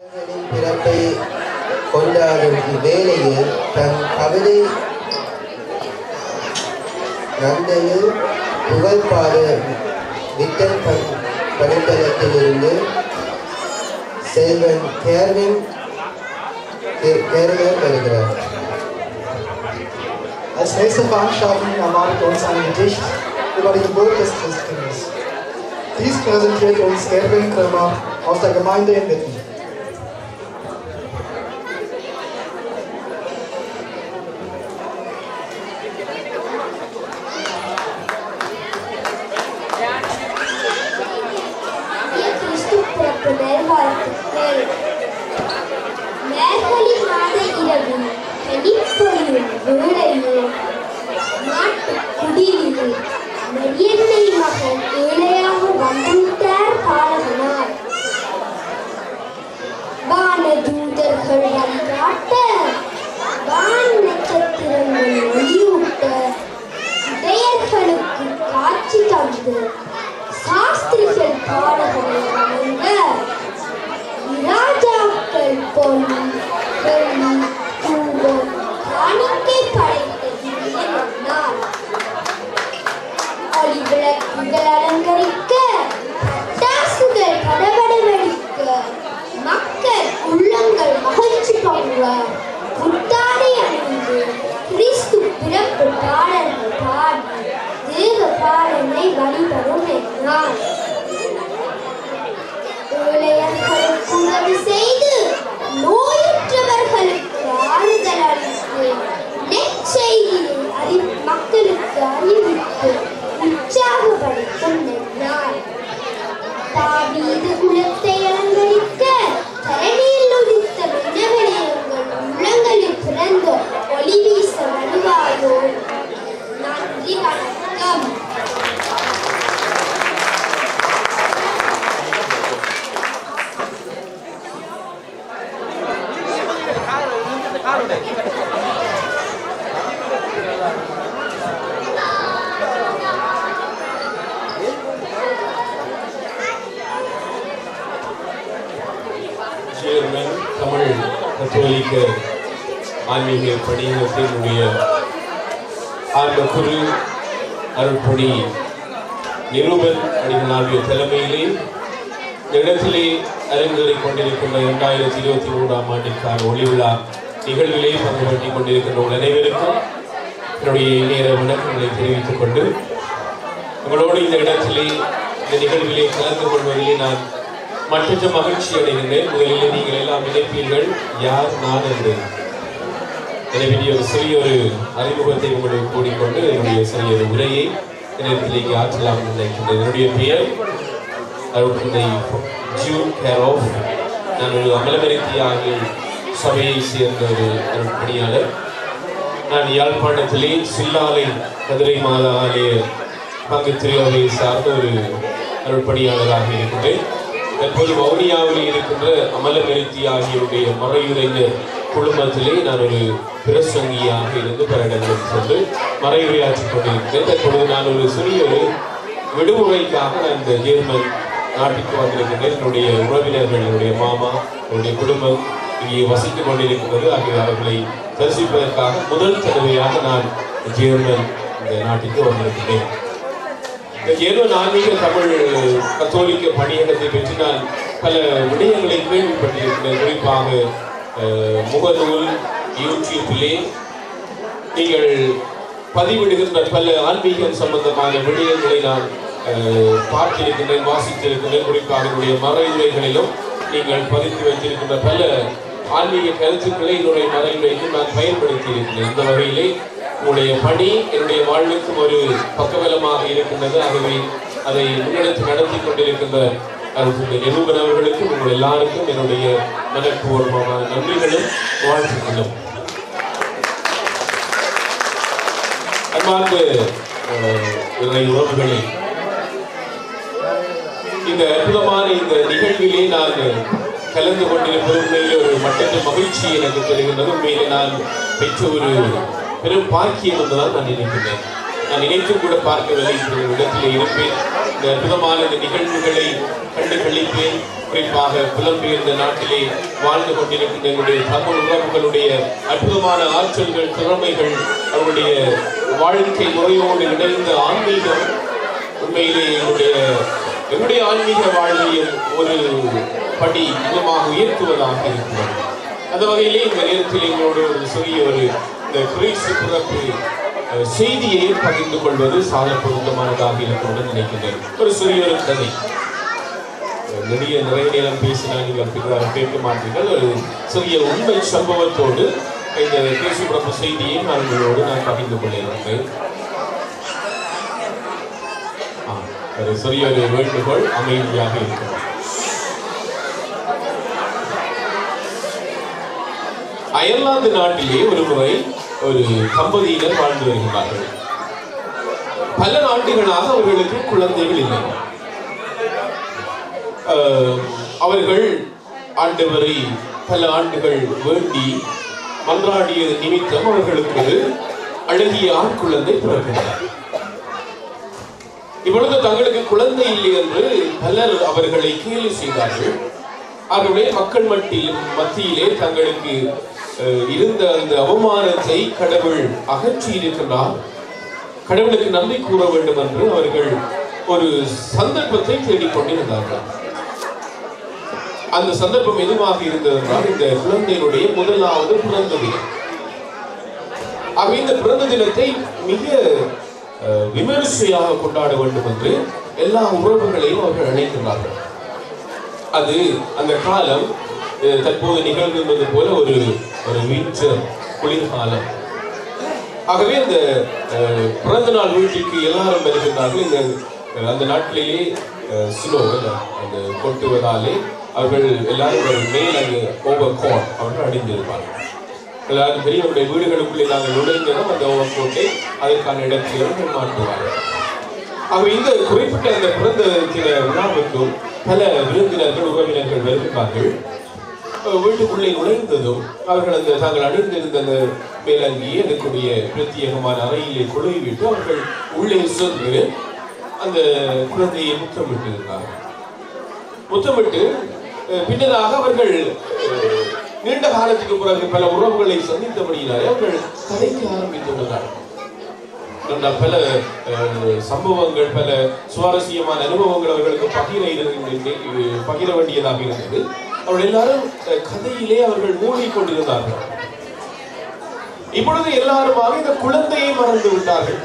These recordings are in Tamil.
மனிதனின் பிறப்பை கொண்டாடும் இவ்வேளையில் தன் கவிதை நந்தையில் புகழ்பாட விட்டன் பண் பணித்தளத்திலிருந்து செல்வன் கேர்வின் கே- கேர்வின் வருகிறார் Als nächste Veranstaltung erwartet uns ein Gedicht über die Geburt des Christkindes. Dies präsentiert uns Erwin Krömer aus der Gemeinde in Witten. பிறப்பு பாடல்கள் பாடி தேவ பாடலை வழிபடும் ஏழையர்களுக்கு உதவி செய்து நோயுற்றவர்களுக்கு ஆறுதல் அளித்து நெற்செய்தியை அறி மக்களுக்கு அறிவித்து உற்சாகப்படுத்தும் நாள் தாவீது குலத்தை 一百个 ஆன்ம அருள்பொடி அருட்பணி நிருபன் அடிகளாருடைய தலைமையிலே இடத்திலே அரங்கேறிக் கொண்டிருக்கின்ற இரண்டாயிரத்தி இருபத்தி மூன்றாம் ஆண்டிற்கான ஒளி விழா நிகழ்விலே பங்கு பற்றிக் கொண்டிருக்கின்ற உங்கள் அனைவருக்கும். என்னுடைய நேர வணக்கங்களை தெரிவித்துக் கொண்டு உங்களோடு இந்த இடத்திலே இந்த நிகழ்விலே கலந்து கொள்வதிலே நான் மற்றொரு மகிழ்ச்சி அடைகின்றேன். முதலில் நீங்கள் எல்லாம் நினைப்பீர்கள் யார் நான் என்று. எனவே ஒரு சிறிய ஒரு அறிமுகத்தை உங்களுக்கு கூடிக்கொண்டு என்னுடைய சிறிய ஒரு உரையை நேரத்திலேயே நேரத்திலேக்கு ஆற்றலாம் நினைக்கின்றேன். என்னுடைய பெயர் அருட்குதை ஜூன் கேரோஃப் நான் ஒரு அமலவரித்தியாக சபையை சேர்ந்த ஒரு பணியாளர். நான் யாழ்ப்பாணத்திலே சில்லாலை கதிரை மாதா ஆலய பங்கு திருவை சார்ந்த ஒரு அருட்பணியாளராக இருக்கின்றேன். தற்போது வவுனியாவில் இருக்கின்ற அமலமெருத்தி ஆகியோருடைய மறையுரைஞர் குழுமத்திலே நான் ஒரு பிரசங்கியாக இருந்து பல இடங்களுக்கு சென்று மறைவுரையாற்றிக் கொண்டிருக்கிறேன். தற்பொழுது நான் ஒரு சிறிய ஒரு விடுமுறைக்காக நான் இந்த ஜெர்மன் நாட்டுக்கு வந்திருக்கின்றேன் என்னுடைய உறவினர்கள் என்னுடைய மாமா என்னுடைய குடும்பம் இங்கே வசித்துக் கொண்டிருக்கிறது. ஆகிய அவர்களை தரிசிப்பதற்காக முதல் தடவையாக நான் ஜெர்மன் இந்த நாட்டுக்கு வந்திருக்கிறேன். இந்த ஜெர்மன் ஆன்மீக தமிழ் கத்தோலிக்க பணியகத்தை பற்றி நான் பல விடயங்களை கேள்விப்பட்டிருக்கிறேன். குறிப்பாக முகநூல் யூடியூப்பிலே நீங்கள் பதிவிடுகின்ற பல ஆன்மீகம் சம்பந்தமான விடயங்களை நான் பார்த்திருக்கின்றேன் வாசித்திருக்கின்றேன் குறிப்பாக என்னுடைய மறையுரைகளிலும் நீங்கள் பதித்து வைத்திருக்கின்ற பல ஆன்மீக கருத்துக்களை என்னுடைய மறையுரைக்கு நான் பயன்படுத்தி இருக்கிறேன் இந்த வகையிலே உங்களுடைய பணி என்னுடைய வாழ்வுக்கும் ஒரு பக்கபலமாக இருக்கின்றது. ஆகவே அதை முன்னெடுத்து நடத்தி கொண்டிருக்கின்ற அருள்மிகு நிரூபன் உங்கள் எல்லாருக்கும் என்னுடைய மனப்பூர்வமான நன்றிகளும் வாழ்த்துக்களும். அன்பார்ந்த இறை உறவுகளே இந்த அற்புதமான இந்த நிகழ்விலே நான் கலந்து கொண்டிருப்பது உண்மையிலே ஒரு மட்டற்ற மகிழ்ச்சி எனக்கு தெரிகின்றது உண்மையிலே நான் பெற்ற ஒரு பெரும் பாக்கியம் என்றுதான் நான் நினைக்கிறேன் நான் நினைத்தும் கூட பார்க்கவில்லை இப்படி இடத்திலே இருப்பேன். இந்த அற்புதமான இந்த நிகழ்வுகளை கண்டு கழிப்பேன். குறிப்பாக புலம்பெயர்ந்த நாட்டிலே வாழ்ந்து கொண்டிருக்கின்ற எங்களுடைய தமிழ் உறவுகளுடைய அற்புதமான ஆற்றல்கள் திறமைகள் அவருடைய வாழ்க்கை முறையோடு இணைந்த ஆன்மீகம் உண்மையிலே எங்களுடைய எங்களுடைய ஆன்மீக வாழ்வையும் ஒரு படி இதமாக உயர்த்துவதாக இருக்கிறது. அந்த வகையிலே இந்த நேரத்தில் எங்களோட ஒரு சிறிய ஒரு இந்த கிறிஸ்து பிறப்பு செய்தியை பகிர்ந்து கொள்வது சால பொருத்தமானதாக இருக்கும் நினைக்கின்றேன் ஒரு சிறிய ஒரு கதை. அஹ், நிறைய நிறைய நேரம் பேசினால் நீங்கள் பின்னர் கேட்க மாட்டீர்கள். ஒரு சிறிய உண்மை சம்பவத்தோடு இந்த கிறிஸ்து பிறப்பு செய்தியை நான் உங்களோடு நான் பகிர்ந்து கொள்ள ஆ, ஒரு சிறிய ஒரு வேண்டுகோள் அமைதியாக இருக்கும். அயர்லாந்து நாட்டிலே ஒரு முறை ஒரு தம்பதியினர் வாழ்ந்து வருகிறார்கள். பல ஆண்டுகளாக அவர்களுக்கு குழந்தைகள் இல்லை. அவர்கள் ஆண்டவரை பல ஆண்டுகள் வேண்டி மன்றாடியது நிமித்தம் அவர்களுக்கு ஒரு அழகிய ஆண் குழந்தை பிறக்கிறார் இப்பொழுது தங்களுக்கு குழந்தை இல்லை என்று பலர் அவர்களை கேலி செய்தார்கள். ஆகவே மக்கள் மட்டியில் மத்தியிலே தங்களுக்கு அஹ், இருந்த அந்த அவமானத்தை கடவுள் அகற்றி இருக்கின்றார் கடவுளுக்கு நன்றி கூற வேண்டும் என்று அவர்கள் ஒரு சந்தர்ப்பத்தை தேடிக்கொண்டிருந்தார்கள் அந்த சந்தர்ப்பம் எதுவாக இருந்ததென்றால் இந்த குழந்தையினுடைய முதலாவது பிறந்த தினம். ஆகவே இந்த பிறந்த தினத்தை மிக அஹ், விமரிசையாக கொண்டாட வேண்டும் என்று எல்லா உறவுகளையும் அவர்கள் அழைக்கிறார்கள். அது அந்த காலம் தற்போது நிகழ்கின்றது போல ஒரு ஒரு வின்டர் குளிர்காலம். ஆகவே அந்த பிறந்த நாள் வீட்டுக்கு எல்லாரும் வருகின்றார்கள். இந்த அந்த நாட்டிலேயே ஸ்னோ அந்த கொட்டுவதாலே அவர்கள் எல்லாரும் ஒரு மேல் அங்கு ஓவர் கோட் அவர்கள் அணிந்திருப்பார்கள். எல்லாரும் பெரியவருடைய வீடுகளுக்குள்ளே நாங்கள் நுழைந்ததும் அந்த ஓவர் கோட்டை அதற்கான இடத்தில் மாற்றுவார்கள் ஆகவே இந்த குறிப்பிட்ட அந்த பிறந்த சில உணாவுக்கும் பல விருந்தினர்கள் உறவினர்கள் வருகிறார்கள். வீட்டுக்குள்ளே நுழைந்ததும் அவர்கள் அந்த தாங்கள் அணிந்திருந்த அந்த மேலங்கியை இருக்கக்கூடிய பிரத்யேகமான அறையிலே குழுவிட்டு அவர்கள் உள்ளே சென்று அந்த குழந்தையை முத்தமிட்டிருந்தார்கள் முத்தமிட்டு அஹ், பின்னதாக அவர்கள் நீண்ட காலத்துக்கு பிறகு பல உறவுகளை சந்தித்தபடியினாலே அவர்கள் கதைக்க ஆரம்பித்துள்ளார்கள் பல சம்பவங்கள் பல சுவாரஸ்யமான அனுபவங்கள் அவர்களுக்கு பகிர பகிர வேண்டியதாக இருந்தது. அவர்கள் எல்லாரும் கதையிலே அவர்கள் மூழ்கிக் கொண்டிருந்தார்கள். இப்பொழுது எல்லாருமாக இந்த குழந்தையை மறந்து விட்டார்கள்.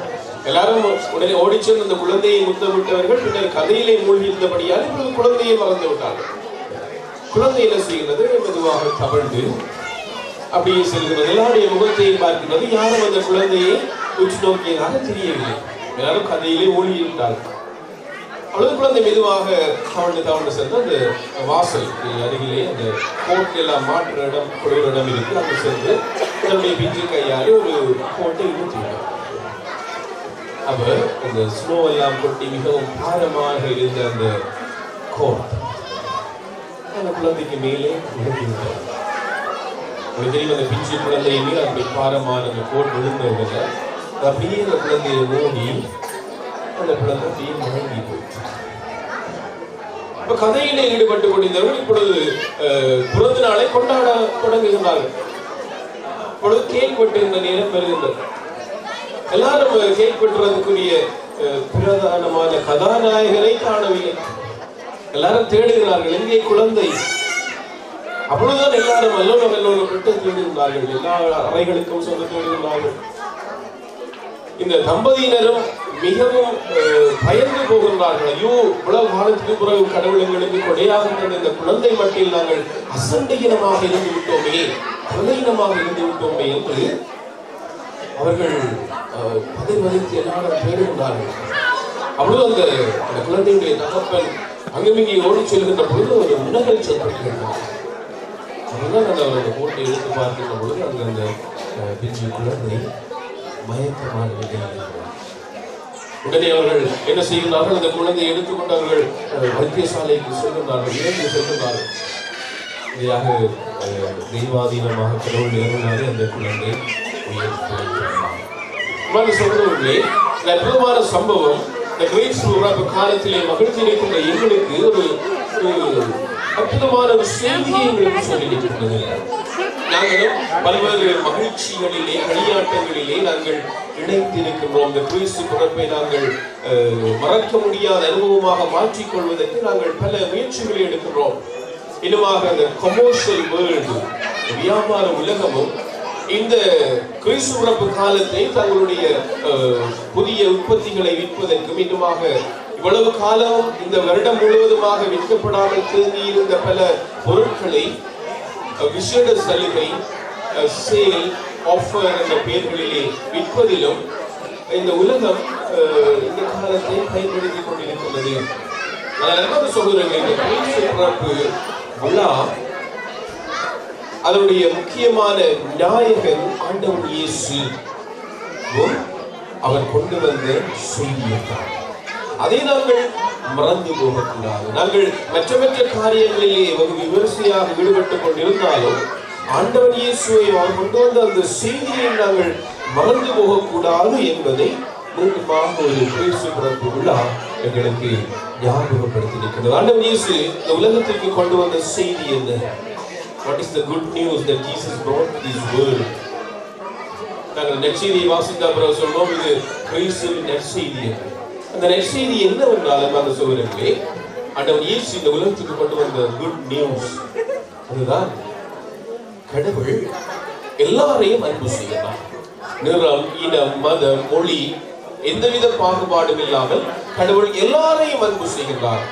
எல்லாரும் உடனே ஓடிச்சென்று அந்த குழந்தையை முத்தமிட்டவர்கள் பின்னர் கதையிலே மூழ்கி இருந்தபடியால் இப்பொழுது குழந்தையை மறந்து விட்டார்கள். குழந்தை என்ன செய்கிறது? மெதுவாக தவழ்ந்து அப்படியே செல்கிறது. எல்லாருடைய முகத்தையும் பார்க்கின்றது. யாரும் அந்த குழந்தையை உற்று நோக்கியதாக தெரியவில்லை எல்லாரும் கதையிலே மூழ்கி இருந்தார்கள் அவ்வளவு குழந்தை மெதுவாக தவழ்ந்து தவழ்ந்து சென்று அந்த வாசல் அருகிலே அந்த கோட் எல்லாம் மாற்று இடம் குளிர் இடம் இருக்கு. அங்கு சென்று தன்னுடைய பிஞ்சு கையாலே ஒரு கோட்டை இழுத்து அவர் அந்த ஸ்னோ எல்லாம் கொட்டி மிகவும் பாரமாக இருந்த அந்த கோட் அந்த குழந்தைக்கு மேலே விழுந்திருந்தார் ஒரு தெரியும் அந்த பிஞ்சு குழந்தையிலே அப்படி பாரமான அந்த கோட் விழுந்தவுடனே அப்படியே அந்த குழந்தையை ஓடி அந்த குழந்தை தீ மயங்கி போயிடுச்சு இப்ப கதையிலே ஈடுபட்டு கொண்டிருந்தவர்கள் இப்பொழுது பிறந்த நாளை கொண்டாட தொடங்குகின்றார்கள் இப்பொழுது கேக் வெட்டுகின்ற நேரம் வருகின்றது எல்லாரும் அஹ், கேக் அஹ், பிரதானமான கதாநாயகரை காணவில்லை எல்லாரும் தேடுகிறார்கள் எங்கே குழந்தை அப்பொழுதுதான் எல்லாரும் அல்லோல வல்லோல விட்டு தேடுகிறார்கள் எல்லா அறைகளுக்கும் சொல்ல தேடுகிறார்கள் இந்த தம்பதியினரும் மிகவும் பயந்து போகின்றார்கள். ஐயோ இவ்வளவு காலத்துக்கு பிறகு கடவுள் எங்களுக்கு கொடையாக இந்த குழந்தை மட்டில் நாங்கள் அசண்டையினமாக இருந்து விட்டோமே கொலையினமாக இருந்து விட்டோமே என்று அவர்கள் அஹ், பதைவதைத்து எல்லாரும் பேருகின்றார்கள் அவ்வளவு அந்த அந்த குழந்தையுடைய தகப்பன் அங்குமிங்கே ஓடி செல்கின்ற பொழுது ஒரு உணகல் சொல்லப்படுகின்றார் கேட்டார் அதுதான் அந்த போட்டியை எடுத்து பார்க்கின்ற பொழுது அந்த பிஞ்சு குழந்தை மயக்கமான இருக்கிறது. உடனே அவர்கள் என்ன செய்கிறார்கள் அந்த குழந்தையை எடுத்துக்கொண்டு அவர்கள் வைத்தியசாலைக்கு செல்கிறார்கள் இறந்து செல்கிறார்கள் இதையாக தெய்வாதீனமாக கடவுள் இறங்கினாலே அந்த குழந்தை உயிர் சொல்றவர்களே இந்த அற்புதமான சம்பவம் இந்த கிரேட் பிறப்பு காலத்திலே கொண்ட எங்களுக்கு ஒரு ஒரு அற்புதமான ஒரு செய்தியை எங்களுக்கு சொல்லி நாங்களும் பல்வேறு மகிழ்ச்சிகளிலே களியாட்டங்களிலே நாங்கள் இணைந்திருக்கின்றோம். இந்த கிறிஸ்து பிறப்பை நாங்கள் மறக்க முடியாத அனுபவமாக மாற்றிக்கொள்வதற்கு நாங்கள் பல முயற்சிகளை எடுக்கின்றோம். இன்னுமாக இந்த கமர்ஷியல் வேர்ல்டு வியாபார உலகமும் இந்த கிறிஸ்துரப்பு காலத்தை தங்களுடைய புதிய உற்பத்திகளை விற்பதற்கும் இன்னுமாக இவ்வளவு காலம் இந்த வருடம் முழுவதுமாக விற்கப்படாமல் தேங்கியிருந்த பல பொருட்களை விசேட சலுகை சேல் ஆஃபர் என்ற பெயர்களிலே விற்பதிலும் இந்த உலகம் அஹ், இந்த காலத்தை பயன்படுத்திக் கொண்டிருக்கின்றது. அதனால சொல்கிறேன் இந்த பிறப்பு விழா அதனுடைய முக்கியமான நாயகன் ஆண்டவர் இயேசு. அவர் கொண்டு வந்த செய்தியைத்தான் அதை நாங்கள் மறந்து போகக்கூடாது நாங்கள் மற்றமற்ற காரியங்களிலே வெகு விமரிசையாக ஈடுபட்டுக் கொண்டிருந்தாலும் ஆண்டவன் இயேசுவை அவர் கொண்டு வந்த அந்த செய்தியை நாங்கள் மறந்து போகக்கூடாது என்பதை மீண்டுமாக ஒரு கிறிஸ்து பிறப்பு விழா எங்களுக்கு ஞாபகப்படுத்தியிருக்கிறது ஆண்டவன் இயேசு இந்த உலகத்திற்கு கொண்டு வந்த செய்தி என்ன what is the good news the Jesus brought to this world? நாங்கள் நற்செய்தியை வாசித்த பிறகு சொல்வோம் இது கிறிஸ்துவின் நற்செய்தி என்று. அந்த நற்செய்தி என்னவென்றால் அந்த சோதரர்களே ஆண்டவர் இயேசு இந்த உலகத்துக்கு கொண்டு வந்த குட் நியூஸ் அதுதான் கடவுள் எல்லாரையும் அன்பு செய்யலாம். நிறம் இனம் மதம் மொழி எந்தவித பாகுபாடும் இல்லாமல் கடவுள் எல்லாரையும் அன்பு செய்கின்றார்.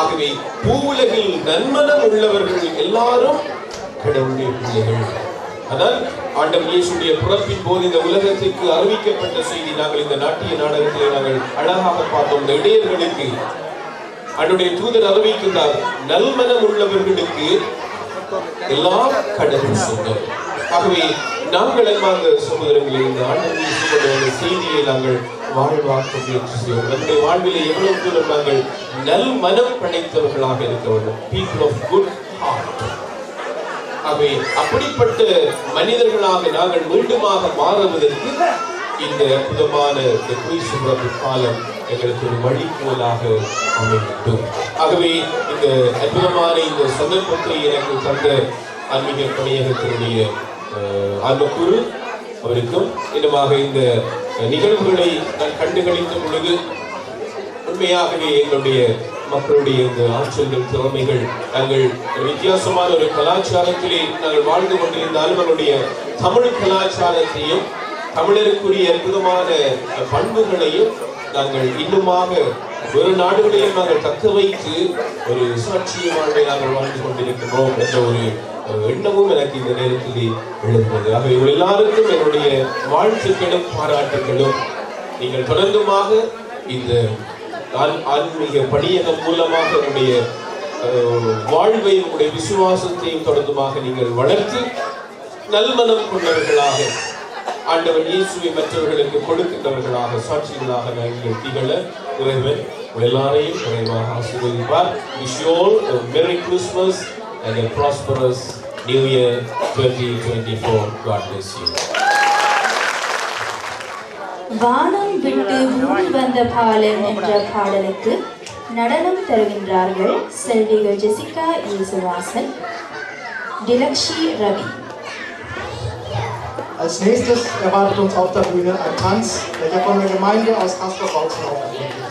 ஆகவே பூவுலகில் நன்மனம் உள்ளவர்கள் எல்லாரும் கடவுளுடைய பிள்ளைகள். ஆனால் ஆண்டவர் இயேசுடைய பிறப்பின் போது இந்த உலகத்திற்கு அறிவிக்கப்பட்ட செய்தி நாங்கள் இந்த நாட்டிய நாடகத்திலே நாங்கள் அழகாக பார்த்தோம். இந்த இடையர்களுக்கு அவருடைய தூதர் அறிவிக்கின்றார் நல்மனம் உள்ளவர்களுக்கு எல்லாம் கடவுள் சொந்தம். ஆகவே நாங்கள் அன்பார்ந்த சகோதரர்களே இந்த ஆண்டவர் செய்தியை நாங்கள் வாழ்வாக்க முயற்சி செய்வோம். நம்முடைய வாழ்விலே எவ்வளவு தூரம் நாங்கள் நல் மனம் படைத்தவர்களாக இருக்க வேண்டும். பீப்புள் ஆஃப் குட் ஹார்ட் ஆகவே அப்படிப்பட்ட மனிதர்களாக நாங்கள் மீண்டுமாக மாறுவதற்கு இந்த அற்புதமான இந்த கிறிஸ்து காலம் எங்களுக்கு ஒரு வழிகோலாக அமையட்டும். ஆகவே இந்த அற்புதமான இந்த சந்தர்ப்பத்தை எனக்கு தந்த ஆன்மீக பணியகத்தினுடைய அஹ், ஆன்மக்குரு அவருக்கும் இன்னுமாக இந்த நிகழ்வுகளை நான் கண்டுகளித்த பொழுது உண்மையாகவே எங்களுடைய மக்களுடைய இந்த ஆற்றல்கள் திறமைகள் நாங்கள் ஒரு வித்தியாசமான ஒரு கலாச்சாரத்திலே நாங்கள் வாழ்ந்து கொண்டிருந்தாலும் நம்முடைய தமிழ் கலாச்சாரத்தையும் தமிழருக்குரிய அற்புதமான பண்புகளையும் நாங்கள் இன்னுமாக வேறு நாடுகளையும் நாங்கள் தக்க வைத்து ஒரு சாட்சிய வாழ்வை நாங்கள் வாழ்ந்து கொண்டிருக்கின்றோம் என்ற ஒரு எண்ணமும் எனக்கு இந்த நேரத்திலே எழுந்தது. ஆகவே இவர்கள் எல்லாருக்கும் என்னுடைய வாழ்த்துக்களும் பாராட்டுகளும். நீங்கள் தொடர்ந்துமாக இந்த ஆன்மீக பணியகம் மூலமாக உங்களுடைய வாழ்வையும் உங்களுடைய விசுவாசத்தையும் தொடர்ந்துமாக நீங்கள் வளர்த்து நல்மனம் கொண்டவர்களாக ஆண்டவர் இயேசுவை மற்றவர்களுக்கு கொடுக்கின்றவர்களாக சாட்சிகளாக நாங்கள் திகழ இறைவன் எல்லாரையும் குறைவாக ஆசீர்வதிப்பார். Wish you all a merry new year a prosperous new year 2024 god bless you. வானம் விட்டு மூடி வந்த பாலன் என்ற பாடலுக்கு நடனம் தருகின்றார்கள் செல்விகள் Jessica Yesuvasan Dilakshi Ravi Als nächstes erwartet uns auf der Bühne ein Tanz, welcher von der Gemeinde aus Hasselbautzen aufgeführt wird.